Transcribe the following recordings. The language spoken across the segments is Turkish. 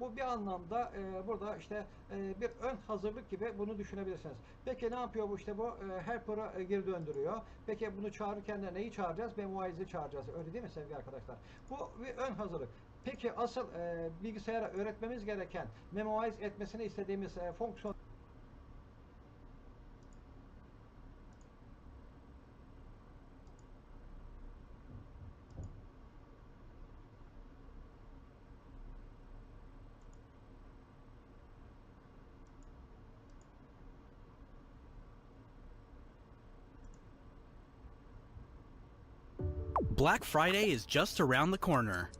Bu bir anlamda e, burada işte e, bir ön hazırlık gibi bunu düşünebilirsiniz. Peki ne yapıyor bu işte bu e, helper'ı geri döndürüyor. Peki bunu çağırırken de neyi çağıracağız? Memoise'i çağıracağız. Öyle değil mi sevgili arkadaşlar? Bu bir ön hazırlık. Peki asıl e, bilgisayara öğretmemiz gereken memoize etmesini istediğimiz e, fonksiyon Black Friday is just around the corner.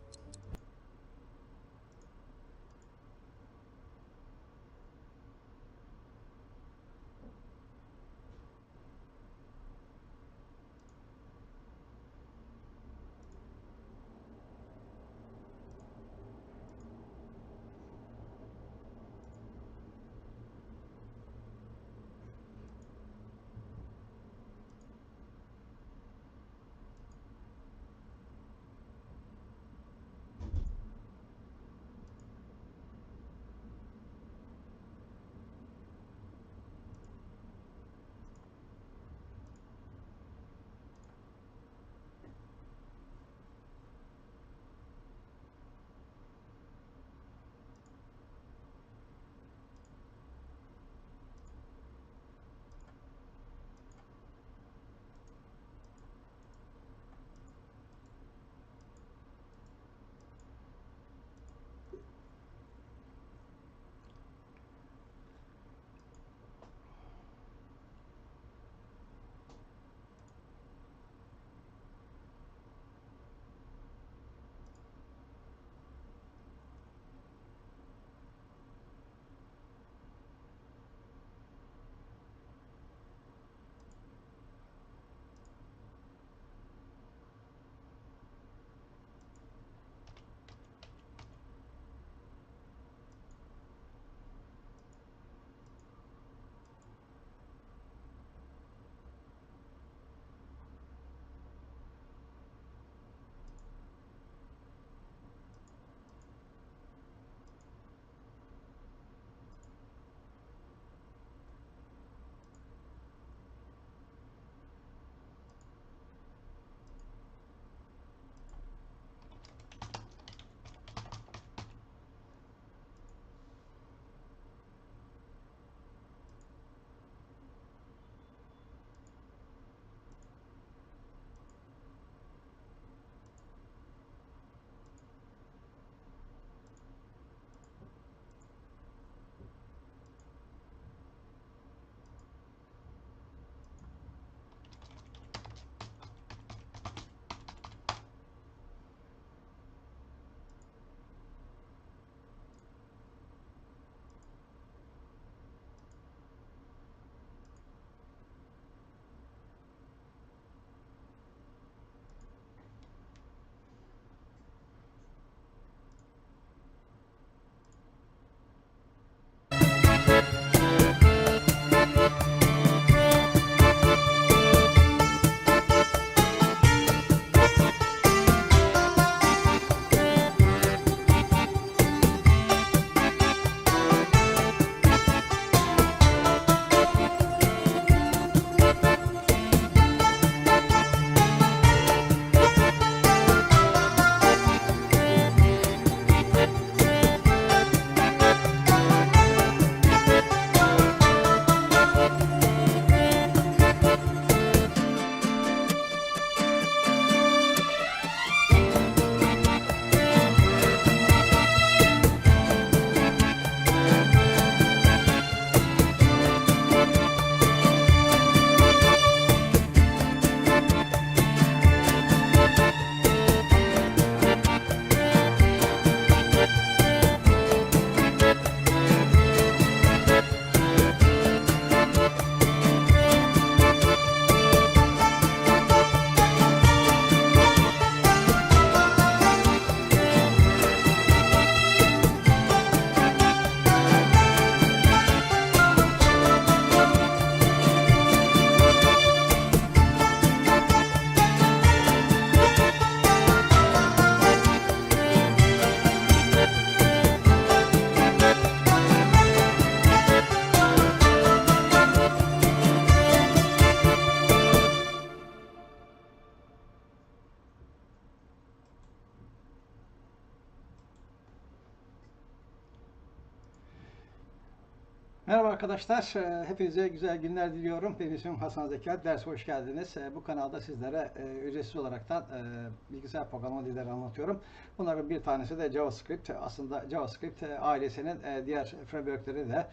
Merhaba arkadaşlar, Ee, hepinize güzel günler diliyorum. Benim ismim Hasan Zekat, ders hoş geldiniz. Ee, Bu kanalda sizlere e, ücretsiz olaraktan e, bilgisayar programlama dilleri anlatıyorum. Bunların bir tanesi de JavaScript. Aslında JavaScript e, ailesinin diğer frameworkleri de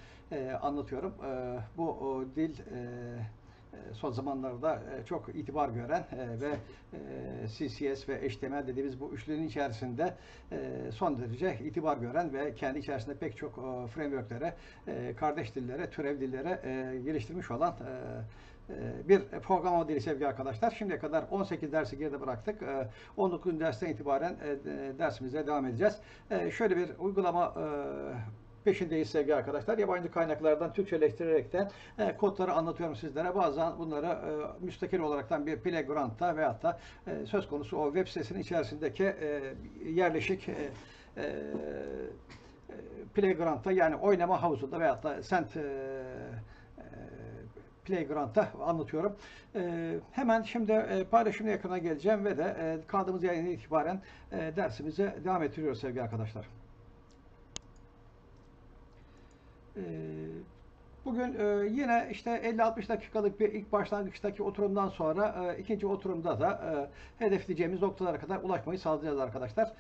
anlatıyorum. Bu dil son zamanlarda e, çok itibar gören e, ve e, CSS ve HTML dediğimiz bu üçlünün içerisinde e, son derece itibar gören ve kendi içerisinde pek çok e, frameworklere, e, kardeş dillere, türev dillere e, geliştirmiş olan e, e, bir programlama dili sevgili arkadaşlar. Şimdiye kadar 18 dersi geride bıraktık. E, 19. dersten itibaren e, de- dersimize devam edeceğiz. E, Şöyle bir uygulama e, peşindeyiz sevgili arkadaşlar. Yabancı kaynaklardan Türkçeleştirerekten e, kodları anlatıyorum sizlere. Bazen bunları e, müstakil olaraktan bir playground'da veyahut da e, söz konusu o web sitesinin içerisindeki e, yerleşik e, e, e, playground'da yani oynama havuzunda veyahut da sent e, e, Playground'da anlatıyorum. E, hemen şimdi e, paylaşımın yakına geleceğim ve de e, kaldığımız yerden itibaren e, dersimize devam ettiriyoruz sevgili arkadaşlar. Bugün e, yine işte 50-60 dakikalık bir ilk başlangıçtaki oturumdan sonra e, ikinci oturumda da e, hedefleyeceğimiz noktalara kadar ulaşmayı sağlayacağız arkadaşlar.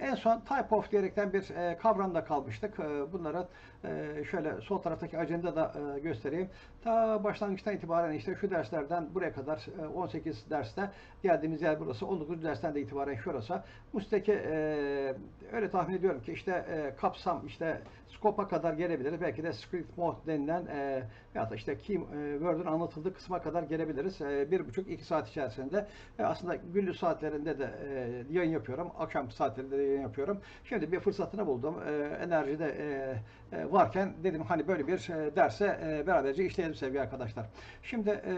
En son type of diyerekten bir kavramda kalmıştık. Bunları e, şöyle sol taraftaki ajanda da göstereyim. Ta başlangıçtan itibaren işte şu derslerden buraya kadar e, 18 derste geldiğimiz yer burası. 19 dersten de itibaren şurası. Müsteki e, öyle tahmin ediyorum ki işte kapsam işte scope'a kadar gelebiliriz. Belki de script mode denilen e, ya da işte key e, anlatıldığı kısma kadar gelebiliriz. E, bir buçuk iki saat içerisinde e, aslında gündüz saatlerinde de e, yayın yapıyorum. Akşam saatlerinde de yayın yapıyorum. Şimdi bir fırsatını buldum. E, enerjide e, e, varken dedim hani böyle bir e, derse e, beraberce işleyelim sevgili arkadaşlar. Şimdi e,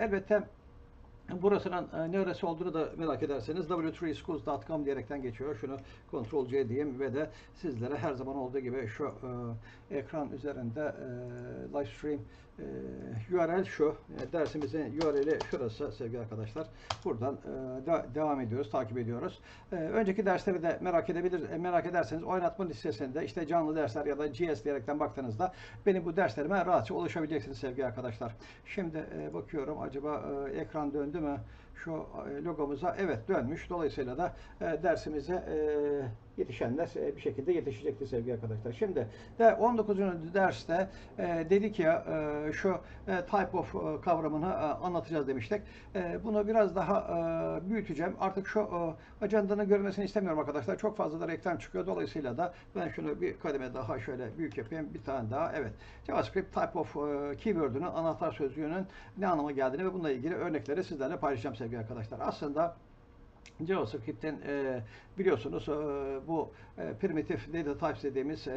elbette Burasının e, neresi olduğunu da merak ederseniz w3schools.com diyerekten geçiyor. Şunu Ctrl C diyeyim ve de sizlere her zaman olduğu gibi şu e, ekran üzerinde e, live stream e, URL şu. E, dersimizin URL'i şurası sevgili arkadaşlar. Buradan e, de- devam ediyoruz, takip ediyoruz. E, önceki dersleri de merak edebilir, e, merak ederseniz oynatma listesinde işte canlı dersler ya da GS diyerekten baktığınızda benim bu derslerime rahatça ulaşabileceksiniz sevgili arkadaşlar. Şimdi e, bakıyorum acaba e, ekran döndü 对吗？Şu e, logomuza evet dönmüş. Dolayısıyla da e, dersimize e, yetişenler bir şekilde yetişecektir sevgili arkadaşlar. Şimdi de 19. derste dedik ya şu type of kavramını anlatacağız demiştik. Bunu biraz daha büyüteceğim. Artık şu ajandanın görünmesini istemiyorum arkadaşlar. Çok fazla da reklam çıkıyor. Dolayısıyla da ben şunu bir kademe daha şöyle büyük yapayım. Bir tane daha. Evet. JavaScript type of keyword'ünün anahtar sözcüğünün ne anlama geldiğini ve bununla ilgili örnekleri sizlerle paylaşacağım sevgili arkadaşlar. Aslında JavaScript'in e, biliyorsunuz e, bu e, primitif data types dediğimiz e,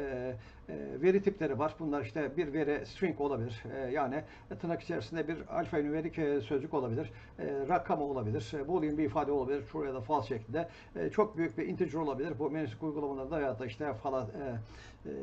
e, veri tipleri var. Bunlar işte bir veri string olabilir. E, yani tırnak içerisinde bir alfanümerik e, sözcük olabilir. E, rakam olabilir. E, boolean bir ifade olabilir. True ya da false şeklinde. E, çok büyük bir integer olabilir. Bu menüsük uygulamalarda ya da işte falan e, e,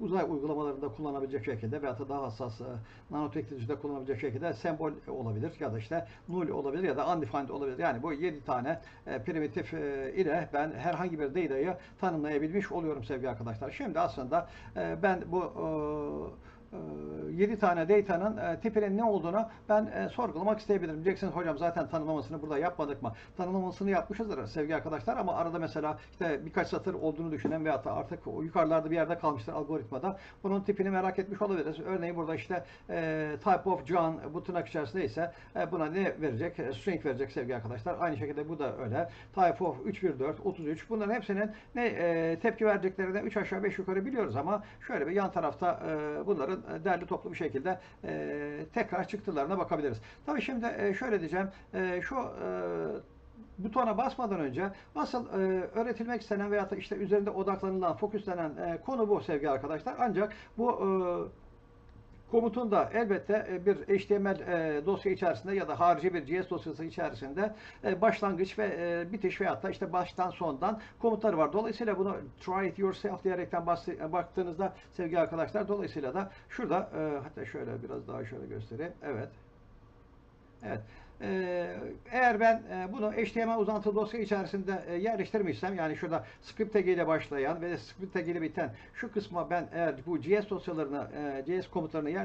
uzay uygulamalarında kullanabilecek şekilde veya da daha hassas e, nanoteknolojide kullanabilecek şekilde sembol olabilir ya da işte null olabilir ya da undefined olabilir. Yani bu 7 tane e, primitif e, ile ben herhangi bir data'yı tanımlayabilmiş oluyorum sevgili arkadaşlar. Şimdi aslında ben bu 7 tane data'nın e, tipinin ne olduğunu ben e, sorgulamak isteyebilirim. Diyeceksiniz hocam zaten tanımlamasını burada yapmadık mı? Tanımlamasını yapmışızdır sevgili arkadaşlar ama arada mesela işte birkaç satır olduğunu düşünen veyahut da artık yukarılarda bir yerde kalmıştır algoritmada. Bunun tipini merak etmiş olabiliriz. Örneğin burada işte e, type of John bu tırnak içerisinde ise e, buna ne verecek? E, String verecek sevgili arkadaşlar. Aynı şekilde bu da öyle. Type of 314, 33 bunların hepsinin ne tepki vereceklerini 3 aşağı 5 yukarı biliyoruz ama şöyle bir yan tarafta e, bunların e, derli toplu bir şekilde e, tekrar çıktılarına bakabiliriz. Tabii şimdi e, şöyle diyeceğim. Şu butona basmadan önce asıl e, öğretilmek istenen da işte üzerinde odaklanılan, fokuslenen e, konu bu sevgili arkadaşlar. Ancak bu e, komutun da elbette e, bir HTML e, dosya içerisinde ya da harici bir JS dosyası içerisinde e, başlangıç ve bitiş veyahut da işte baştan sondan komutları var. Dolayısıyla bunu try it yourself diyerekten baktığınızda sevgili arkadaşlar dolayısıyla da şurada hatta şöyle biraz daha şöyle göstereyim. Evet. Evet. Eğer ben bunu HTML uzantılı dosya içerisinde yerleştirmişsem yani şurada script tag ile başlayan ve script tag ile biten şu kısma ben eğer bu JS dosyalarını, JS komutlarını yer